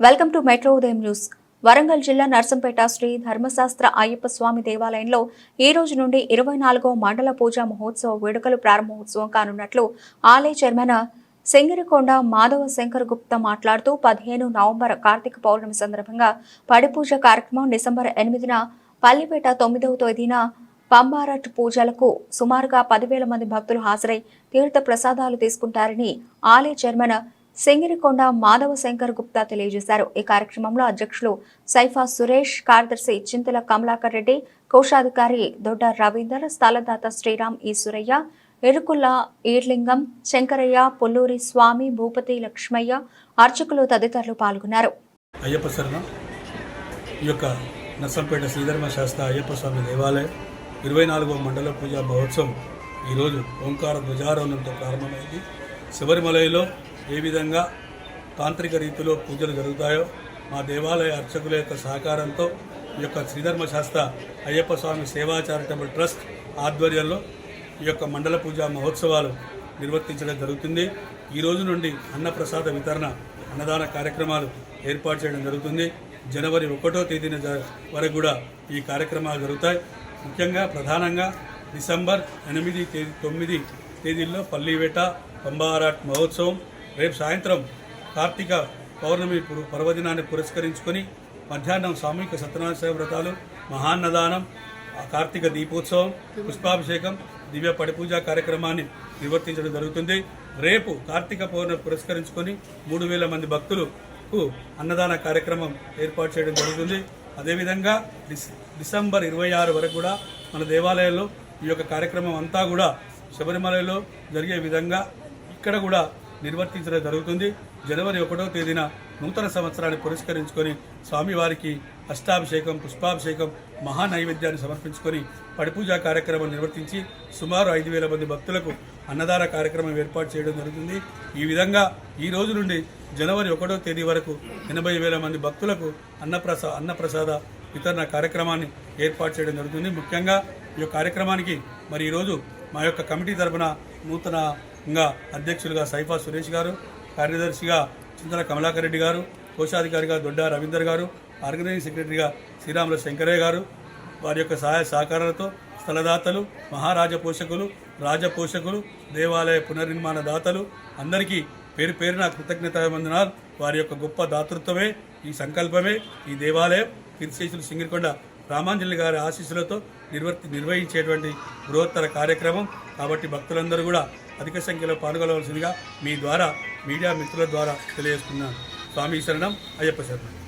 Welcome to metro ఉదయం news. Warangal జిల్లా నర్సంపేట శ్రీ ధర్మశాస్త్ర అయ్యప్ప స్వామి దేవాలయంలో ఈ రోజు నుండి ఇరవై నాలుగో మండల పూజా మహోత్సవ వేడుకలు ప్రారంభోత్సవం కానున్నట్లు ఆలయ చైర్మన్ సింగిరికొండ మాధవ శంకర్ గుప్తా మాట్లాడుతూ పదిహేను నవంబర్ కార్తీక పౌర్ణమి సందర్భంగా పడిపూజ కార్యక్రమం డిసెంబర్ ఎనిమిదిన పల్లిపేట తొమ్మిదవ తేదీన పంబారట్ పూజలకు సుమారుగా పదివేల మంది భక్తులు హాజరై తీర్థ ప్రసాదాలు తీసుకుంటారని ఆలయ చైర్మన్ సింగిరికొండ మాధవ శంకర్ గుప్తా తెలియజేశారు. ఈ కార్యక్రమంలో అధ్యక్షులు సైఫా సురేష్ కార్యదర్శి చింతల కమలాకర్ రెడ్డి కోశాధికారి దొడ్డ రవీందర్ స్థలదాత శ్రీరామ్ ఈశ్వరయ్య ఎరుకుల ఈర్లింగం శంకరయ్య పొల్లూరి స్వామి భూపతి లక్ష్మయ్య అర్చకులు తదితరులు పాల్గొన్నారు. అయ్యప్ప శరణం. ఈ యొక్క నర్సంపేట శ్రీధర్మ శాస్త్ర అయ్యప్ప స్వామి దేవాలయం ఇరవై నాలుగవ మండల పూజా మహోత్సవం ఈరోజు ఓంకార ధ్వజారోహణంతో ప్రారంభమైంది. శబరిమలలో ఏ విధంగా తాంత్రిక రీతిలో పూజలు జరుగుతాయో మా దేవాలయ అర్చకుల యొక్క సహకారంతో ఈ యొక్క శ్రీధర్మశాస్త్ర అయ్యప్ప స్వామి సేవా చారిటబుల్ ట్రస్ట్ ఆధ్వర్యంలో ఈ యొక్క మండల పూజ మహోత్సవాలు నిర్వర్తించడం జరుగుతుంది. ఈ రోజు నుండి అన్నప్రసాద వితరణ అన్నదాన కార్యక్రమాలు ఏర్పాటు చేయడం జరుగుతుంది. జనవరి ఒకటో తేదీన వరకు కూడా ఈ కార్యక్రమాలు జరుగుతాయి. ముఖ్యంగా ప్రధానంగా డిసెంబర్ ఎనిమిది తేదీ తొమ్మిది తేదీల్లో పల్లివేట పంబారాట్ మహోత్సవం రేపు సాయంత్రం కార్తీక పౌర్ణమి పర్వదినాన్ని పురస్కరించుకొని మధ్యాహ్నం సామూహిక సత్యనారాయణ వ్రతాలు మహాన్నదానం కార్తీక దీపోత్సవం పుష్పాభిషేకం దివ్య పడిపూజ కార్యక్రమాన్ని నిర్వర్తించడం జరుగుతుంది. రేపు కార్తీక పౌర్ణమి పురస్కరించుకొని మూడు వేల మంది భక్తులకు అన్నదాన కార్యక్రమం ఏర్పాటు చేయడం జరుగుతుంది. అదేవిధంగా డిస్ డిసెంబర్ ఇరవై ఆరు వరకు కూడా మన దేవాలయంలో ఈ యొక్క కార్యక్రమం అంతా కూడా శబరిమలలో జరిగే విధంగా ఇక్కడ కూడా నిర్వర్తించడం జరుగుతుంది. జనవరి ఒకటో తేదీన నూతన సంవత్సరాన్ని పురస్కరించుకొని స్వామివారికి అష్టాభిషేకం పుష్పాభిషేకం మహా నైవేద్యాన్ని సమర్పించుకొని పడిపూజా కార్యక్రమం నిర్వర్తించి సుమారు ఐదు వేల మంది భక్తులకు అన్నదాన కార్యక్రమం ఏర్పాటు చేయడం జరుగుతుంది. ఈ విధంగా ఈ రోజు నుండి జనవరి ఒకటో తేదీ వరకు ఎనభై వేల మంది భక్తులకు అన్నప్రసా అన్నప్రసాద వితరణ కార్యక్రమాన్ని ఏర్పాటు చేయడం జరుగుతుంది. ముఖ్యంగా ఈ కార్యక్రమానికి మరి ఈరోజు మా యొక్క కమిటీ తరపున ఇంకా అధ్యక్షులుగా సైఫా సురేష్ గారు కార్యదర్శిగా చింతల కమలాకర్ రెడ్డి గారు కోశాధికారిగా దొడ్డ రవీందర్ గారు ఆర్గనైజింగ్ సెక్రటరీగా శ్రీరాముల శంకరయ్య గారు. వారి యొక్క సహాయ సహకారాలతో స్థలదాతలు మహారాజ పోషకులు రాజ పోషకులు దేవాలయ పునర్నిర్మాణ దాతలు అందరికీ పేరు పేరున కృతజ్ఞత వందనాలు వారి యొక్క గొప్ప దాతృత్వమే ఈ సంకల్పమే ఈ దేవాలయం. కీర్తిశేషులు సింగిరికొండ రామాంజలి గారి ఆశీస్సులతో నిర్వర్తి నిర్వహించేటువంటి బృహత్తర కార్యక్రమం. కాబట్టి భక్తులందరూ కూడా అధిక సంఖ్యలో పాల్గొనవలసిందిగా మీ ద్వారా మీడియా మిత్రుల ద్వారా తెలియజేస్తున్నాను. స్వామి శరణం. అయ్యప్ప శరణం.